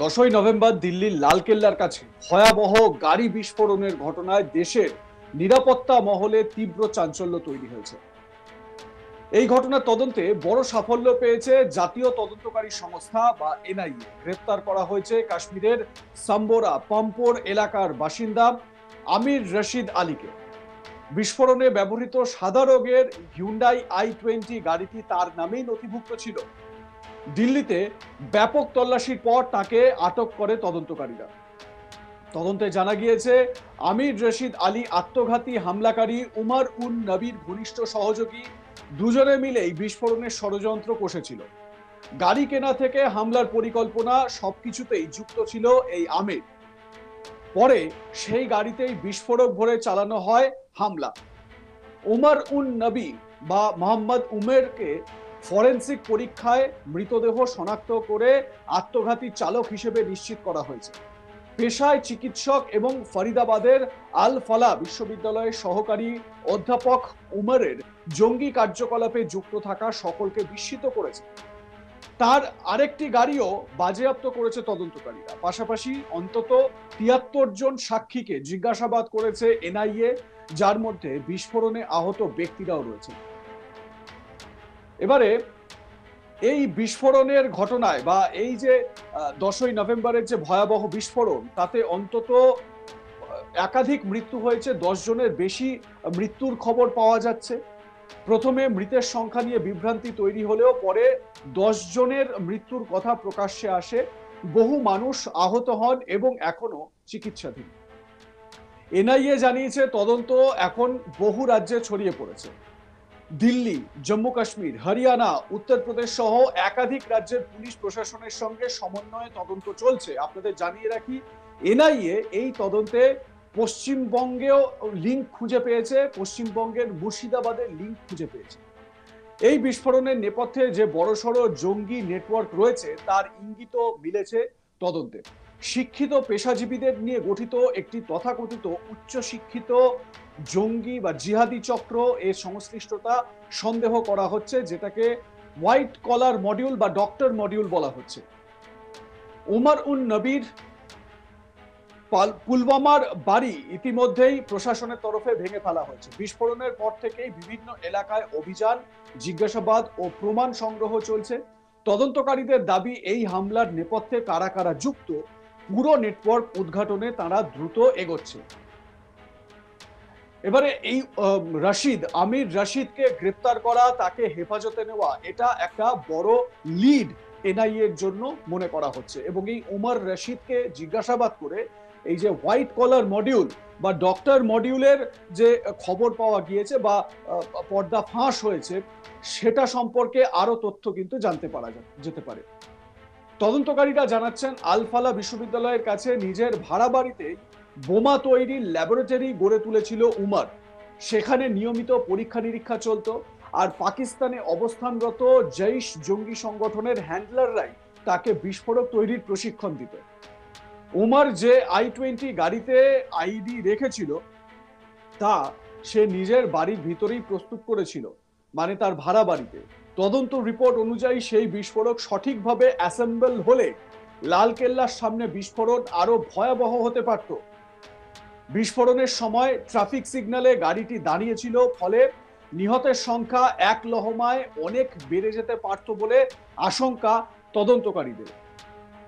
দশই নভেম্বর দিল্লির লালকেল্লার কাছে ভয়াবহ গাড়ি বিস্ফোরণের ঘটনায় দেশের নিরাপত্তা মহলে তীব্র চাঞ্চল্য তৈরি হয়েছে। এই ঘটনার তদন্তে বড় সাফল্য পেয়েছে জাতীয় তদন্তকারী সংস্থা বা এনআইএ। গ্রেপ্তার করা হয়েছে কাশ্মীরের সাম্বোরা পাম্পোর এলাকার বাসিন্দা আমির রশিদ আলীকে। বিস্ফোরণে ব্যবহৃত সাদা রঙের হিউন্ডাই আই টোয়েন্টি গাড়িটি তার নামেই নথিভুক্ত ছিল। দিল্লিতে ব্যাপক তল্লাশির পর তাকে আটক করে তদন্তকারীরা। তদন্তে জানা গিয়েছে, আমির রশিদ আলী আত্মঘাতী হামলাকারী উমার উন নবীর ঘনিষ্ঠ সহযোগী দুজনে মিলেই বিস্ফোরণের ষড়যন্ত্র কষেছিল। গাড়ি কেনা থেকে হামলার পরিকল্পনা সবকিছুতেই যুক্ত ছিল এই আমির। পরে সেই গাড়িতেই বিস্ফোরক ভরে চালানো হয় হামলা। উমার উন নবী বা মোহাম্মদ উমেরকে ফরেন্সিক পরীক্ষায় মৃতদেহ শনাক্ত করে আত্মঘাতী চালক হিসেবে নিশ্চিত করা হয়েছে। পেশায় চিকিৎসক এবং ফরিদাবাদের আল ফালা বিশ্ববিদ্যালয়ের সহকারী অধ্যাপক উমরের জঙ্গি কার্যকলাপে যুক্ত থাকা সকলকে বিস্মিত করেছে। তার আরেকটি গাড়িও বাজেয়াপ্ত করেছে তদন্তকারীরা। পাশাপাশি অন্তত তিয়াত্তর জন সাক্ষীকে জিজ্ঞাসাবাদ করেছে এনআইএ, যার মধ্যে বিস্ফোরণে আহত ব্যক্তিরাও রয়েছে এবারে এই বিস্ফোরণের ঘটনায় বা এই যে দশই নভেম্বরের যে ভয়াবহ বিস্ফোরণ, তাতে অন্তত একাধিক মৃত্যু হয়েছে, দশ জনের বেশি মৃত্যুর খবর পাওয়া যাচ্ছে। প্রথমে মৃতের সংখ্যা নিয়ে বিভ্রান্তি তৈরি হলেও পরে দশ জনের মৃত্যুর কথা প্রকাশ্যে আসে, বহু মানুষ আহত হন এবং এখনও চিকিৎসাধীন। এনআইএ জানিয়েছে তদন্ত এখন বহু রাজ্যে ছড়িয়ে পড়েছে। দিল্লি, জম্মু কাশ্মীর, হরিয়ানা, উত্তরপ্রদেশ সহ একাধিক রাজ্যের পুলিশ প্রশাসনের সঙ্গে সমন্বয়ে তদন্ত চলছে। আপনাদের জানিয়ে রাখি, এনআইএ এই তদন্তে পশ্চিমবঙ্গেও লিঙ্ক খুঁজে পেয়েছে, পশ্চিমবঙ্গের মুর্শিদাবাদের লিঙ্ক খুঁজে পেয়েছে। এই বিস্ফোরণের নেপথ্যে যে বড়সড় জঙ্গি নেটওয়ার্ক রয়েছে, তার ইঙ্গিত মিলেছে তদন্তে। শিক্ষিত পেশাজীবীদের নিয়ে গঠিত একটি তথাকথিত উচ্চ শিক্ষিত জঙ্গি বা জিহাদি চক্র এর সংশ্লিষ্টতা সন্দেহ করা হচ্ছে, যেটাকে হোয়াইট কলার মডিউল বা ডক্টর মডিউল বলা হচ্ছে। উমার উন নবীর পুলওয়ামার বাড়ি ইতিমধ্যেই প্রশাসনের তরফে ভেঙে ফেলা হয়েছে। বিস্ফোরণের পর থেকেই বিভিন্ন এলাকায় অভিযান, জিজ্ঞাসাবাদ ও প্রমাণ সংগ্রহ চলছে। তদন্তকারীদের দাবি, এই হামলার নেপথ্যে কারা কারা যুক্ত, পুরো নেটওয়ার্ক উদ্ঘাটনে তারা দ্রুত এগোচ্ছে। এবারে এই রশিদ, আমির রশিদকে গ্রেপ্তার করা, তাকে হেফাজতে নেওয়া, এটা একটা বড় লিড এনআইএ এর জন্য মনে করা হচ্ছে। এবং এই উমর রশিদকে জিজ্ঞাসাবাদ করে এই যে হোয়াইট কলার মডিউল বা ডক্টর মডিউলের যে খবর পাওয়া গিয়েছে বা পর্দা ফাঁস হয়েছে, সেটা সম্পর্কে আরও তথ্য কিন্তু জানতে পারা যেতে পারে। তদন্তকারীরা জানাচ্ছেন, আলফালা বিশ্ববিদ্যালয়ের কাছে নিজের ভাড়া বাড়িতেই বোমা তৈরির ল্যাবরেটরি গড়ে তুলেছিল উমার। সেখানে নিয়মিত পরীক্ষা নিরীক্ষা চলতো আর পাকিস্তানে অবস্থানরত জৈশ জঙ্গি সংগঠনের হ্যান্ডলাররাই তাকে বিস্ফোরক তৈরির প্রশিক্ষণ দিত। উমার যে আই টোয়েন্টি গাড়িতে আইডি রেখেছিল, তা সে নিজের বাড়ির ভিতরেই প্রস্তুত করেছিল মানে তার ভাড়া বাড়িতে। তদন্ত রিপোর্ট অনুযায়ী সেই বিস্ফোরক সঠিকভাবে অ্যাসেম্বল হলে লালকেল্লার সামনে বিস্ফোরণ আরও ভয়াবহ হতে পারত। বিস্ফোরণের সময় ট্রাফিক সিগন্যালে গাড়িটি দাঁড়িয়েছিল, ফলে নিহতের সংখ্যা এক লহমায় অনেক বেড়ে যেতে পারত বলে আশঙ্কা তদন্তকারীদের।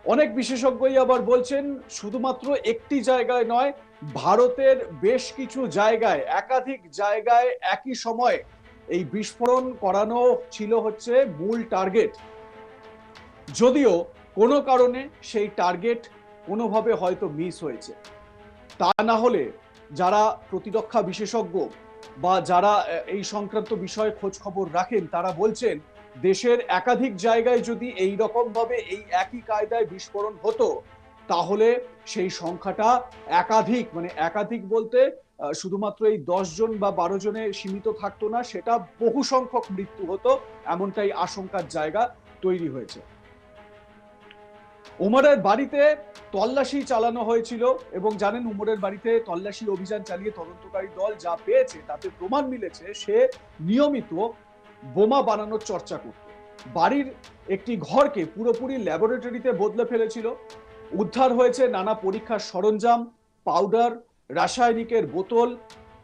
অনেক বিশেষজ্ঞই আবার বলছেন, শুধুমাত্র একটি জায়গায় নয়, ভারতের বেশ কিছু জায়গায়, একাধিক জায়গায় একই সময়ে এই বিস্ফোরণ করানো ছিল হচ্ছে মূল টার্গেট যদিও কোনো কারণে সেই টার্গেট কোনোভাবে হয়তো মিস হয়েছে। তা না হলে যারা প্রতিরক্ষা বিশেষজ্ঞ বা যারা এই সংক্রান্ত বিষয়ে খোঁজ খবর রাখেন, তারা বলছেন, দেশের একাধিক জায়গায় যদি এই রকম ভাবে এই একই কায়দায় বিস্ফোরণ হতো, তাহলে সেই সংখ্যাটা একাধিক মানে একাধিক বলতে শুধুমাত্র এই দশ জন বা বারো জনে সীমিত থাকতো না, সেটা বহু সংখ্যক মৃত্যু হতো, এমনটাই আশঙ্কার জায়গা তৈরি হয়েছে। উমরের বাড়িতে তল্লাশি চালানো হয়েছিল এবং জানেন উমরের বাড়িতে তল্লাশি অভিযান চালিয়ে তদন্তকারী দল যা পেয়েছে তাতে প্রমাণ মিলেছে সে নিয়মিত বোমা বানানোর চর্চা করত। বাড়ির একটি ঘরকে পুরোপুরি ল্যাবরেটরিতে বদলে ফেলেছিল। উদ্ধার হয়েছে নানা পরীক্ষার সরঞ্জাম, পাউডার, রাসায়নিকের বোতল,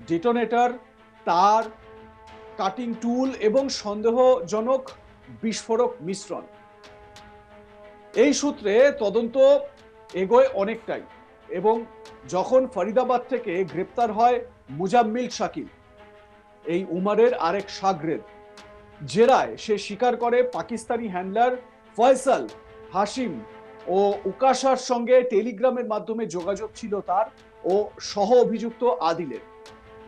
ডেটোনেটর, তার, কাটিং টুল এবং সন্দেহজনক বিস্ফোরক মিশ্রণ। এই সূত্রে তদন্ত এগোয় অনেকটাই এবং যখন ফরিদাবাদ থেকে গ্রেপ্তার হয় মুজাম্মিল শাকিল, এই উমারের আরেক সাগরেদ, জেরায় সে স্বীকার করে পাকিস্তানি হ্যান্ডলার ফয়সাল হাসিম ও উকাশার সঙ্গে টেলিগ্রামের মাধ্যমে যোগাযোগ ছিল তার ও সহ অভিযুক্ত আদিলের।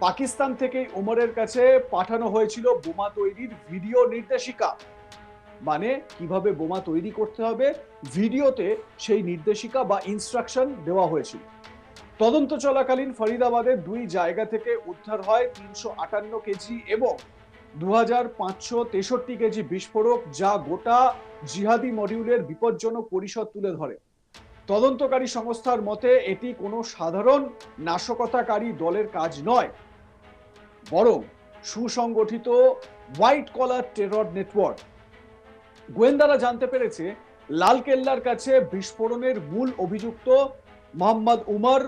পাকিস্তান থেকে উমরের কাছে পাঠানো হয়েছিল বোমা তৈরির ভিডিও নির্দেশিকা। মানে কীভাবে বোমা তৈরি করতে হবে, ভিডিওতে সেই নির্দেশিকা বা ইনস্ট্রাকশন দেওয়া হয়েছিল। তদন্ত চলাকালীন ফরিদাবাদের দুই জায়গা থেকে উদ্ধার হয় তিনশো আটান্ন কেজি এবং দু হাজার পাঁচশো তেষট্টি কেজি বিস্ফোরক যা গোটা জিহাদি মডিউলের বিপজ্জনক পরিষদ তুলে ধরে। তদন্তকারী সংস্থার মতে এটি কোনো সাধারণ নাশকতাকারী দলের কাজ নয়, বরং সুসংগঠিত হোয়াইট কলার টেরর নেটওয়ার্ক। গোয়েন্দারা জানতে পেরেছে লালকেল্লার কাছে বিস্ফোরণের মূল অভিযুক্ত মোহাম্মদ উমর,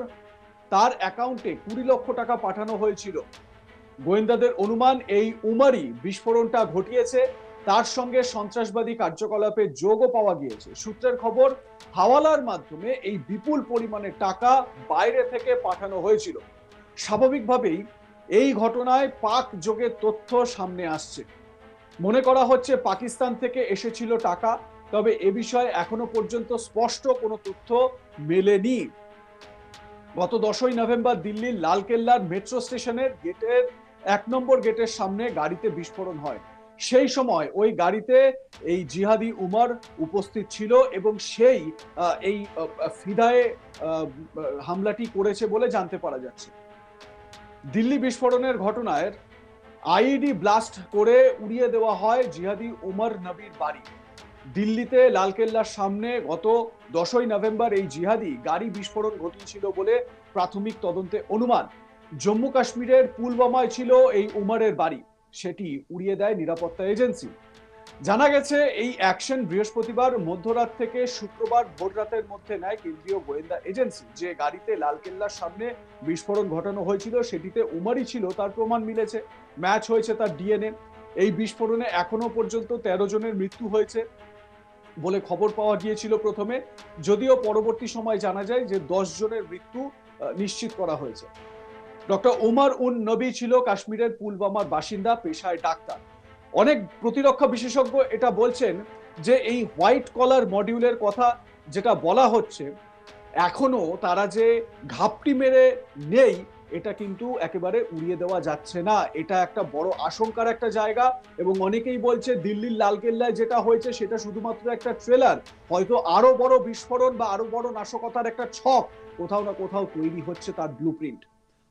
তার অ্যাকাউন্টে কুড়ি লক্ষ টাকা পাঠানো হয়েছিল। গোয়েন্দাদের অনুমান এই উমারই বিস্ফোরণটা ঘটিয়েছে, তার সঙ্গে সন্ত্রাসবাদী কার্যকলাপে যোগও পাওয়া গিয়েছে। সূত্রের খবর, হাওয়ালার মাধ্যমে এই বিপুল পরিমাণে টাকা বাইরে থেকে পাঠানো হয়েছিল। স্বাভাবিকভাবেই এই ঘটনায় পাক যোগের তথ্য সামনে আসছে। মনে করা হচ্ছে পাকিস্তান থেকে এসেছিল টাকা, তবে এ বিষয়ে এখনও পর্যন্ত স্পষ্ট কোনো তথ্য মেলেনি। গত দশই নভেম্বর দিল্লির লালকেল্লার মেট্রো স্টেশনের গেটের, এক নম্বর গেটের সামনে গাড়িতে বিস্ফোরণ হয়। সেই সময় ওই গাড়িতে এই জিহাদি উমর উপস্থিত ছিল এবং সেই এই ফিদায়ে হামলাটি করেছে বলে জানতে পারা যাচ্ছে। দিল্লি বিস্ফোরণের ঘটনায় আইডি ব্লাস্ট করে উড়িয়ে দেওয়া হয় জিহাদি উমর নবীর বাড়ি। দিল্লিতে লালকেল্লার সামনে গত দশই নভেম্বর এই জিহাদি গাড়ি বিস্ফোরণ ঘটিয়েছিল বলে প্রাথমিক তদন্তে অনুমান। জম্মু কাশ্মীরের পুলওয়ামায় ছিল এই উমরের বাড়ি। সেটি উড়িয়ে দেয় নিরাপত্তা এজেন্সি। জানা গেছে, এই অ্যাকশন বৃহস্পতিবার মধ্যরাত থেকে শুক্রবার ভোর রাতের মধ্যে নেয় কেন্দ্রীয় গোয়েন্দা এজেন্সি। যে গাড়িতে লালকেল্লার সামনে বিস্ফোরণ ঘটানো হয়েছিল, সেটিতে উমারই ছিল, তার প্রমাণ মিলেছে। ম্যাচ হয়েছে তার ডিএনএ। এই বিস্ফোরণে এখনও পর্যন্ত তেরো জনের মৃত্যু হয়েছে বলে খবর পাওয়া গিয়েছিল প্রথমে। যদিও পরবর্তী সময় জানা যায় যে দশ জনের মৃত্যু নিশ্চিত করা হয়েছে। ডক্টর ওমর উন নবী ছিল কাশ্মীরের পুলবামার বাসিন্দা, পেশায় ডাক্তার। অনেক প্রতিরক্ষা বিশেষজ্ঞ এটা বলছেন যে এই হোয়াইট কলার মডিউলের কথা যেটা বলা হচ্ছে, এখনও তারা যে ঘাপটি মেরে নেই, এটা কিন্তু একেবারে উড়িয়ে দেওয়া যাচ্ছে না। এটা একটা বড় আশঙ্কার একটা জায়গা এবং অনেকেই বলছে দিল্লির লালকেল্লায় যেটা হয়েছে সেটা শুধুমাত্র একটা ট্রেলার। হয়তো আরও বড় বিস্ফোরণ বা আরও বড় নাশকতার একটা ছক কোথাও না কোথাও তৈরি হচ্ছে তার ব্লুপ্রিন্ট